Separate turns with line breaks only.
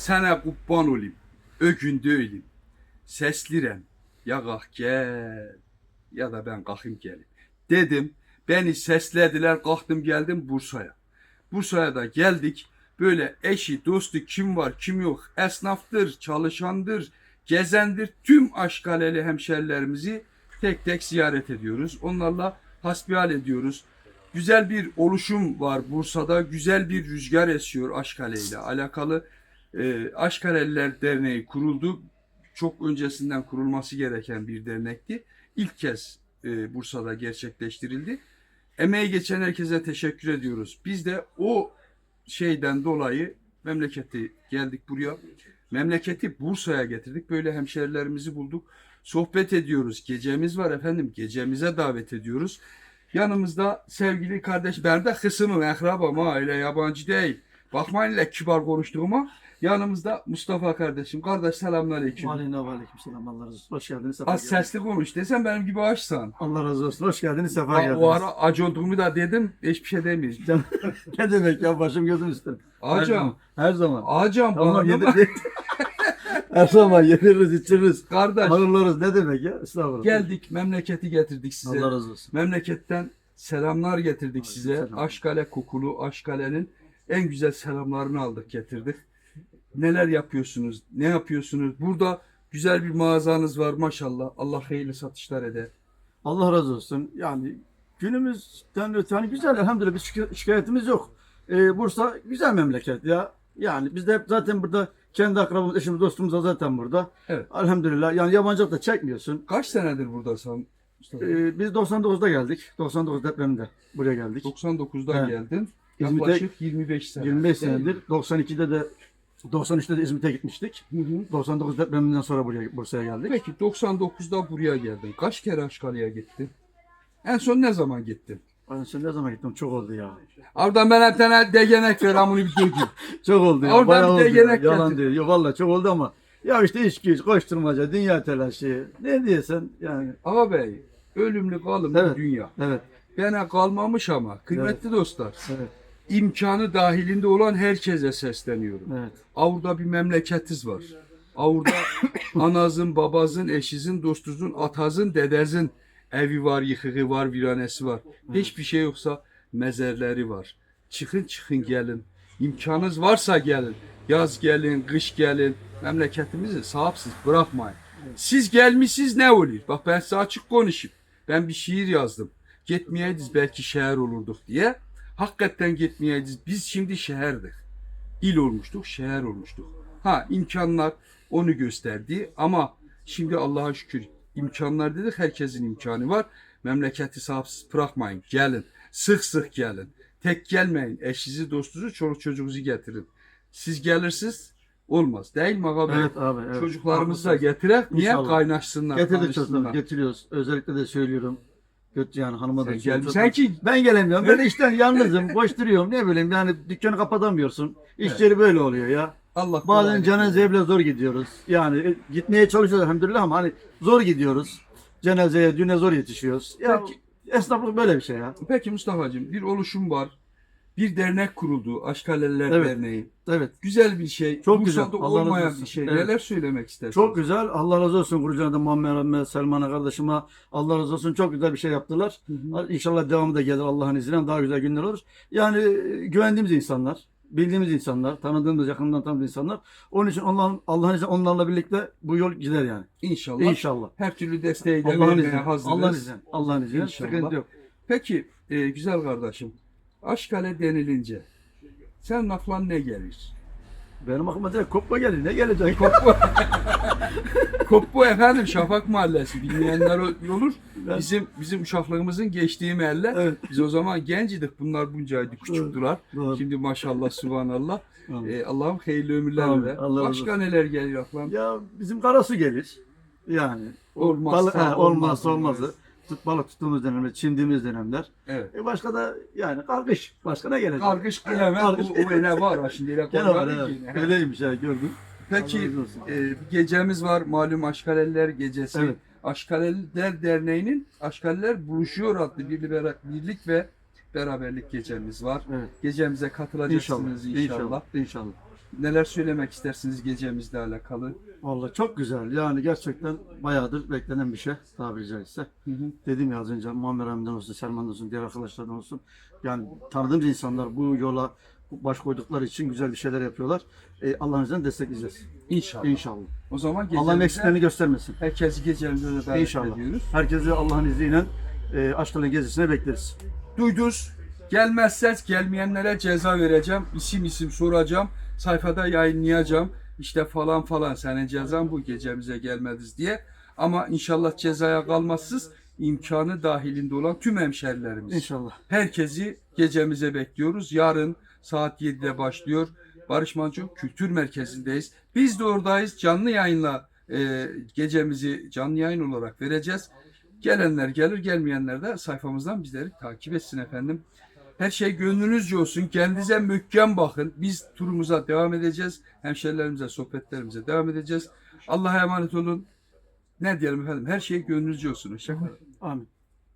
Sənə qurban olayım, ögün deyiləm. Səslirəm, ya qalx gəl, ya da ben qalxım gəlim. Dedim, beni səslədilər, qalxdım geldim Bursa'ya. Bursa'ya da geldik. Böyle eşi, dostu kim var, kim yok, esnaftır, çalışandır, gezendir. Tüm Aşkaleli hemşerilerimizi tek tek ziyaret ediyoruz. Onlarla hasbihal ediyoruz. Güzel bir oluşum var Bursa'da. Güzel bir rüzgar esiyor Aşkale ile alakalı. Ee, Aşkaleliler Derneği kuruldu. Çok öncesinden kurulması gereken bir dernekti. İlk kez e, Bursa'da gerçekleştirildi. Emeği geçen herkese teşekkür ediyoruz. Biz de o şeyden dolayı memleketi geldik buraya. Memleketi Bursa'ya getirdik. Böyle hemşerilerimizi bulduk. Sohbet ediyoruz. Gecemiz var efendim. Gecemize davet ediyoruz. Yanımızda sevgili kardeş, ben de kısmım, akrabam ha, öyle yabancı değil. Bakmayın öyle kibar konuştuğuma. Yanımızda Mustafa kardeşim. Kardeş selamünaleyküm.
Aleyküm aleyküm selam Allah razı olsun. Hoş geldiniz. Sefa
Az
geldiniz.
sesli konuş desem benim gibi açsan.
Allah razı olsun. Hoş geldiniz. Sefa
Ha,
geldiniz.
o ara acı olduğumu da dedim. Hiçbir şey demeyeceğim.
Canım, ne demek ya başım gözüm üstüne. Her
Acam.
zaman. Her zaman.
Acam
Tamam
bağırma.
yedir. Her zaman yediririz, içiririz.
Kardeş
Ağırlarız ne demek ya? Estağfurullah.
geldik memleketi getirdik size.
Allah razı olsun.
Memleketten selamlar getirdik size.
selam.
Aşkale kokulu Aşkale'nin en güzel selamlarını aldık getirdik. Neler yapıyorsunuz? Ne yapıyorsunuz? Burada güzel bir mağazanız var maşallah. Allah hayırlı satışlar eder.
Allah razı olsun. Yani günümüzden öte hani güzel elhamdülillah bir şika- şikayetimiz yok. Ee, Bursa güzel memleket ya. Yani biz de hep zaten burada kendi akrabamız, eşimiz, dostumuz da zaten burada.
Evet.
Elhamdülillah. Yani yabancılık da çekmiyorsun.
Kaç senedir buradasın? Mustafa?
Ee, biz 99'da geldik. 99 depreminde buraya geldik.
99'da
Evet.
geldin.
İzmit'e
Yaklaşık 25 sene.
25
Değil mi?
senedir. 92'de de 93'te de İzmit'e gitmiştik.
Hı hı.
99 depreminden sonra buraya Bursa'ya geldik.
Peki 99'da buraya geldin. Kaç kere Aşkale'ye gittin? En son ne zaman gittin?
Ben sen ne zaman gittim? Çok oldu ya.
Oradan ben bir tane degenek ver amını bir dökeyim.
Çok oldu ya.
Oradan
bayağı
bir
oldu ya. Yalan
getir.
değil. Yok vallahi çok oldu ama ya işte iş güç, koşturmaca, dünya telaşı. Ne diyesen yani.
Ağabey, ölümlü kalım
Evet.
dünya.
Evet.
Bana kalmamış ama kıymetli dostlar.
Evet.
İmkanı dahilinde olan herkese sesleniyorum.
Evet.
Avruda bir memleketiz var. Avruda anazın, babazın, eşizin, dostuzun, atazın, dedezin evi var, yıkığı var, viranesi var. Hiçbir şey yoksa mezarları var. Çıkın çıkın gelin. İmkanınız varsa gelin. Yaz gelin, kış gelin. Memleketimizi sahipsiz bırakmayın. Siz gelmişsiniz ne olur? Bak ben size açık konuşayım. Ben bir şiir yazdım. Gitmeyeydiz belki şehir olurduk diye. Hakikaten gitmeyeydiz. Biz şimdi şehirdik. İl olmuştuk, şehir olmuştuk. Ha imkanlar onu gösterdi ama şimdi Allah'a şükür imkanlar dedik herkesin imkanı var. Memleketi sahipsiz bırakmayın. Gelin. Sık sık gelin. Tek gelmeyin. Eşinizi, dostunuzu, çoluk çocuğunuzu getirin. Siz gelirsiniz olmaz. Değil mi bey?
Evet abi. Evet.
Çocuklarımızı da getirek. Niye? Kaynaşsınlar.
Getirdik çocuklar. Getiriyoruz. Özellikle de söylüyorum. Götü yani hanıma da
Sen. Sen ki
Ben gelemiyorum. Ben de işten yalnızım. Koşturuyorum. Ne bileyim yani dükkanı kapatamıyorsun. İş yeri böyle oluyor ya.
Allah
Bazen cenazeye bile zor gidiyoruz. Yani e, gitmeye çalışıyoruz elhamdülillah ama hani zor gidiyoruz. Cenazeye, düğüne zor yetişiyoruz. Ya
Peki.
esnaflık böyle bir şey ya.
Peki Mustafa'cığım bir oluşum var. Bir dernek kuruldu. Aşkaleliler
Evet.
Derneği.
Evet.
Güzel bir şey.
Çok güzel.
Bursa'da
Allah razı
olmayan bir şey.
Evet.
Neler söylemek istersin?
Çok güzel. Allah razı olsun kurucularına da Muammer Ahmet, Selman'a kardeşime. Allah razı olsun. Çok güzel bir şey yaptılar. İnşallah devamı da gelir Allah'ın izniyle. Daha güzel günler olur. Yani e, güvendiğimiz insanlar, bildiğimiz insanlar, tanıdığımız, yakından tanıdığımız insanlar. Onun için onların, Allah'ın izniyle onlarla birlikte bu yol gider yani.
İnşallah.
İnşallah.
Her türlü desteği de
Allah'ın
vermeye
izniyle.
hazırız.
Allah'ın izniyle. Allah'ın izniyle.
İnşallah.
Sıkıntı yok.
Peki e, güzel kardeşim. Aşkale denilince sen aklına ne gelir?
Benim aklıma direkt kopma gelir. Ne gelecek?
Koppu. Koppu efendim Şafak Mahallesi bilmeyenler olur. Bizim bizim uşaklığımızın geçtiği mahalle.
Evet.
Biz o zaman gencidik. Bunlar buncaydı küçüktüler.
Doğru.
Şimdi maşallah subhanallah. Ee, Allah'ım hayırlı ömürler ver.
Allah
Başka neler geliyor aklına?
Ya bizim karasu gelir. Yani. O
Olmazsa
balık- he,
olmaz.
olmazsa olmazı. Tut, balık tuttuğumuz dönemler, çimdiğimiz dönemler.
Evet.
E başka da yani kargış. Başka ne gelecek?
Kargış kıyamet
Kargış.
o, o ne var ha şimdi.
Gene var evet. Öyleymiş ya gördün.
Peki e, bir gecemiz var malum Aşkaleliler Gecesi.
Evet.
Aşkaleliler Derneği'nin Aşkaliler Buluşuyor adlı bir bera- birlik ve beraberlik gecemiz var.
Evet.
Gecemize katılacaksınız
İnşallah.
inşallah.
İnşallah. İnşallah.
Neler söylemek istersiniz gecemizle alakalı?
Vallahi çok güzel. Yani gerçekten bayağıdır beklenen bir şey tabiri caizse.
Hı hı.
Dedim ya az önce Muammer Emre'den olsun, Selman'dan olsun, diğer arkadaşlardan olsun. Yani tanıdığımız insanlar bu yola baş koydukları için güzel bir şeyler yapıyorlar. E, Allah'ın izniyle destekleyeceğiz.
İnşallah.
İnşallah.
O zaman
Allah'ın eksiklerini göstermesin.
herkesi gecemize de davet
İnşallah.
ediyoruz.
Herkesi Allah'ın izniyle e, aşkların gezisine bekleriz.
Duyduz. Gelmezseniz gelmeyenlere ceza vereceğim. İsim isim soracağım. Sayfada yayınlayacağım. İşte falan falan senin cezan bu gecemize gelmediniz diye. Ama inşallah cezaya kalmazsız imkanı dahilinde olan tüm hemşerilerimiz.
İnşallah.
Herkesi gecemize bekliyoruz. Yarın saat 7'de başlıyor. Barış Manço Kültür Merkezi'ndeyiz. Biz de oradayız. Canlı yayınla e, gecemizi canlı yayın olarak vereceğiz. Gelenler gelir, gelmeyenler de sayfamızdan bizleri takip etsin efendim. Her şey gönlünüzce olsun. Kendinize möhkem bakın. Biz turumuza devam edeceğiz. Hemşerilerimize, sohbetlerimize devam edeceğiz. Allah'a emanet olun. Ne diyelim efendim? Her şey gönlünüzce olsun. Hoşçakalın.
Amin.